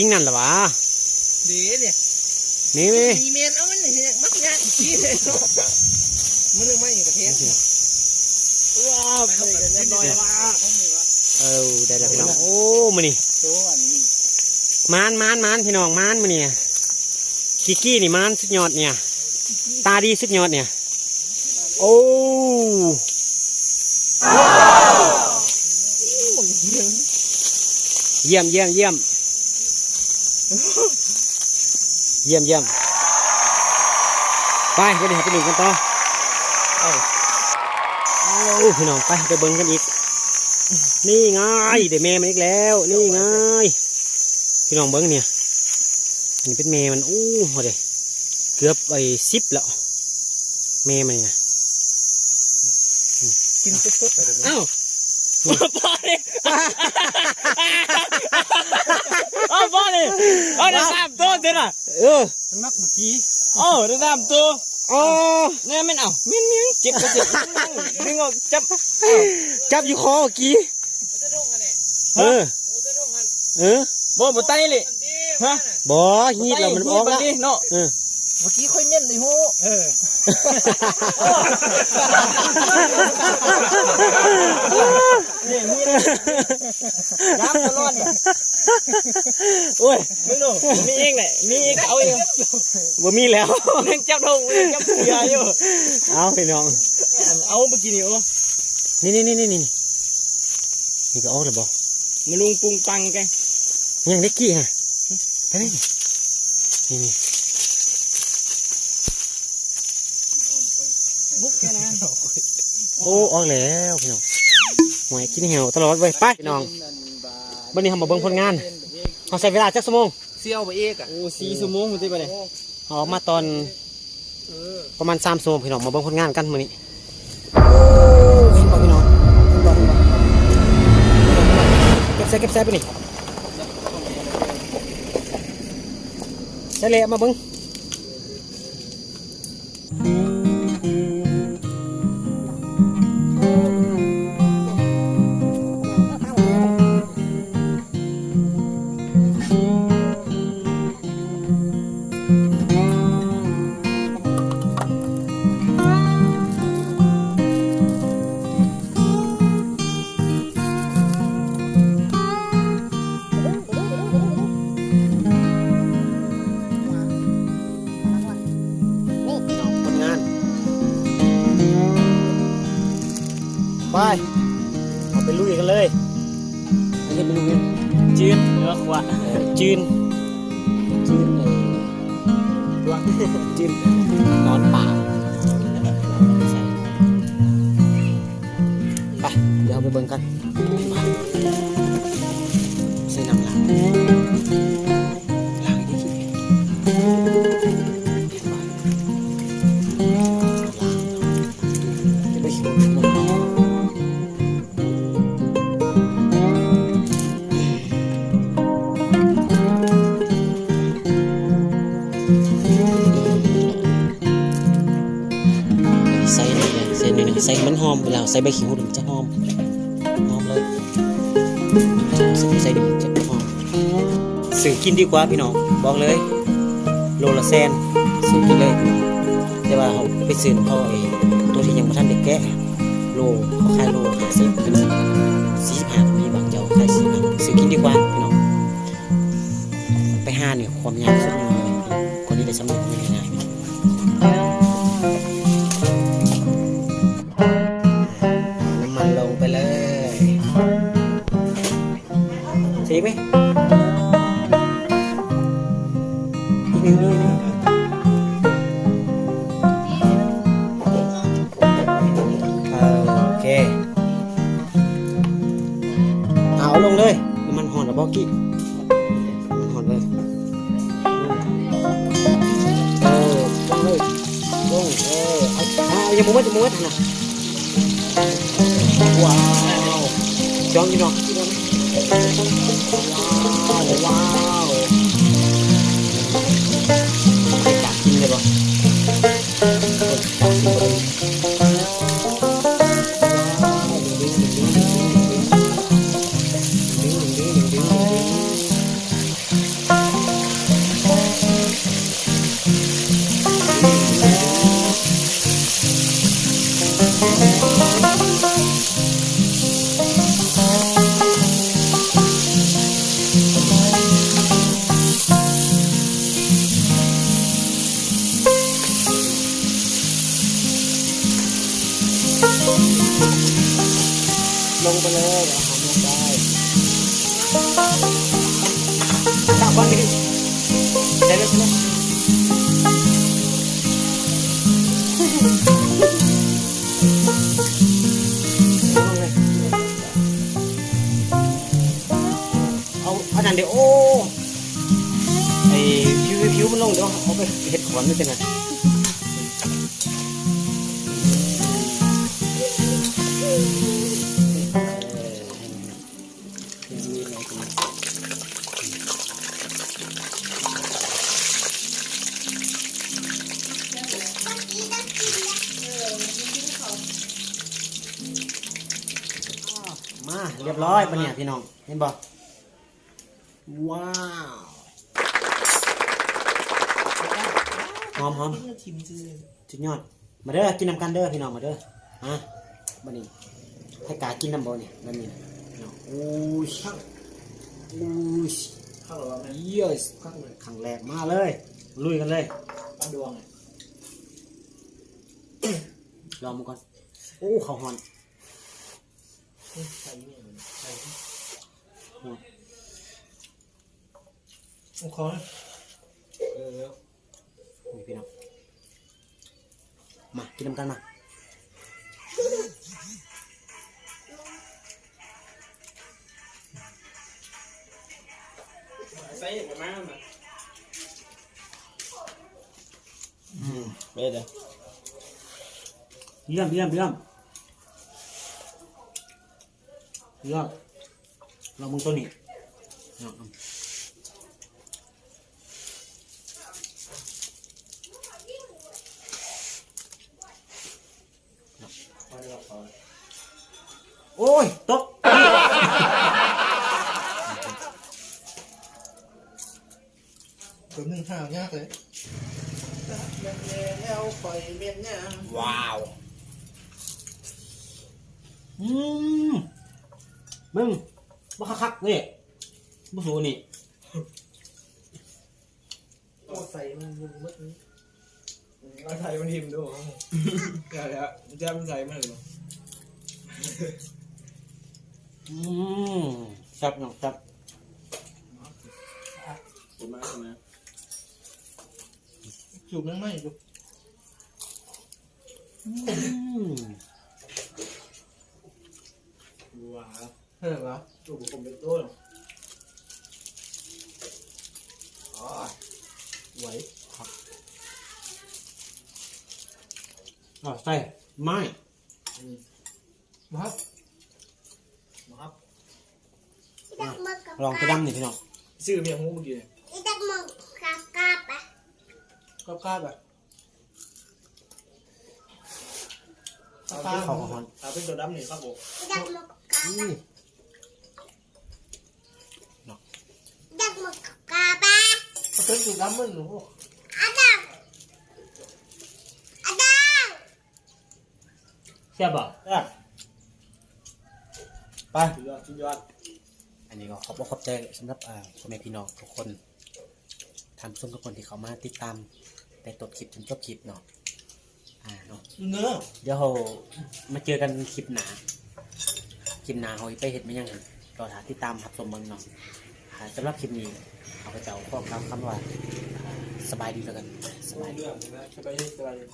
คิงนั่นเหรอวะเดี๋ยวเนี่ยนี่นี่มีเมนเอามันเนี่ยมักยากอีกเลยมันนึกไม่อยู่กับเทสว้าวไปกันเรียบร้อยว่าเออได้แล้วพี่น้องโอ้มานี่ตัวอันนี้มานมานมานพี่น้องมานมาเนี่ยกิกกี้นี่มานสุดยอดเนี่ย ตาดีสุดยอดเนี่ย โอ้เยี่ยมเยี่ยมเยี่ยม เยี่ยมเยี่ยมไปไปเดี๋ยวไปหนึ่งกันต่อเอ้าเอาพี่น้องไปไปเบิ้งกันอีก นี่ไงเดี๋ยวแม่มันอีกแล้ว นี่ไงพี่น้องเบิ้งเนี่ยอันนี้เป็นแม่มันอู้โหเดเกือบไปสิบแล้วแม่มันนี่นะกินสดๆอ้าวพอเลยเอาพอเลยเอาได้สามตัวเท่าน่ะเออมันมักเมื่อกี้เอาได้สามตัวอ๋อเนี่ยมันเอาเมียนเมียนเจ็บก็เจ็บดึงออกจับจับอยู่คอเมื่อกี้เออเออบ่บ่ไตเลยฮะบอฮีดแล้วมันออกแล้วเนาะเออเมื่อกี้ค่อยเม่นเลยโหเออนี่นี่เลยย้ำตลอดเนี่ย โอ้ยไม่รู้มีเองแหละมีเองเอาเองบ่มีแล้วเล่นจับทงเล่นจับเสืออยู่เอาพี่น้องเอาเมื่อกี้นี่โอ้นี่นี่นี่นี่นี่นี่ก็ออกแล้วบอมาลุงปุงปังกันยังเล็กกี้ฮะไปไหมนี่นี่บุกแค่นั้นโอ้ออกแล้วพี่น้องหวยกินเหี่ยวตลอดเว้ยไปพี่น้อง วันนี้ทำมาเบิ่งผลงานเขาใช้เวลาจักชั่วโมงเซี่ยวไปเอกอะโอ้สี่ชั่วโมงมันจะไปไหนเอาออกมาตอนประมาณสามชั่วโมงพี่น้องมาเบิ่งผลงานกันมื้อนี้เห็นบ่พี่น้องเห็นบ่เห็นบ่เก็บใส่เก็บใส่ไปนี่ใส่เละมาเบิ่ง ไปเอาไปลุยกันเลยอันนี้ไปลุยกันจืดเนื้อขวดเอ่อจีนจีนเอ่อดวงจีนนอนป่า ใส่ใบขิงมันจะหอมหอมเลยใส่ใส่ดิจะหอมซื้อกินดีกว่าพี่น้องบอกเลย โลละแสนซื้อกินเลย แต่ว่าเขาไปซื้อเขาไอ้ตัวที่ยังไม่ทันได้แกะโลเขาขายโลห้าสิบถึงสี่สิบห้ามีบางเจ้าขายสี่พันซื้อกินดีกว่าพี่น้องไปห้าเนี่ยความยากสุดยอดเลยคนนี้ได้สำเร็จง่ยน้ โอเค เอาลงเลย มันหอนหรือบอกกี้ มันหอนเลยเออลงเลยลงเออเอาอย่ามุ้งไว้อย่ามุ้งไว้นะว้าวจองยี่น้องว้าวว้าว กั เดี๋ยวเอาไปเห็ดขอนไม่เป็นไรมาเรียบร้อยปะเนี่ยพี่น้อง เห็นบ่ว้าว หอมหอมชิมซื้อสุดยอด มาเด้อกินน้ำกันเด้อพี่น้องมาเด้อฮะบันนี้ให้กากินน้ำบ่เนี่ยแบบนี้นะพี่น้องโอ้ยโอ้ยข้าวหลามเยสข้าวเลยครั้งแรกมาเลย ลุยกันเลยปลาดวงลองมาก่อนโอ้ข้าวหอนใส่เนี่ยใส่โอ้คอนเออนี่ พี่น้องมากินน้ำกันมาใส่ประมาณน่ะอืมเบ็ดอะเยี่ยมเยี่ยมเยี่ยมเยี่ยมลองมึงตัวนี้ลองพอดีพอ โอ้ย ตก ตัวหนึ่งห้ายากเลยแล้วปล่อยเมียนเนี่ยว้าว อืม มึงมาคักๆนี่มาสูนี่โอ้ใส่มันมึงมึดนี้เอาใส่มันทิมดูครับเดี๋ยวเดี๋ยวจะมันใส่มันเลย อืมแซ่บเนาะแซ่บถูกไหมถูกไหมจุกนั่งไม่จุกอืมว้าวเฮ้ยเหรอจุกผมเป็นต้นอ๋อไหวอะใส่ไม้มาครับมาครับ ลองไปดำนี่พี่น้องซื้อเมียหูเมื่อกี้ Itak mo kakap ah. ก็กล้าแบบข้าวหอนเอาเป็นตัวดำนี่ครับผม Itak mo อื kakap. ม Itak mo kakap ah. เอาเป็นตัวดำมันหนู Adang! Adang! แซ่บอะแซ่บไปสุดยอดสุดยอด อันนี้ก็ขอบคุณขอบใจสำหรับอ่าพ่อแม่พี่น้องทุกคนทำส้มทุกคนที่เขามาติดตามแต่ต้นคลิปจนจบคลิปเนาะอ่าเนาะเนื้อเดี๋ยวเรามาเจอกันคลิปหนาคลิปหนาเราไปเห็นไหมยังรอถาติดตามครับสมบังเนาะอาสำหรับคลิปนี้เขาก็จะเอาข้อความคำว่าสบายดีแล้วกันสบายดีสบายดีสบายดี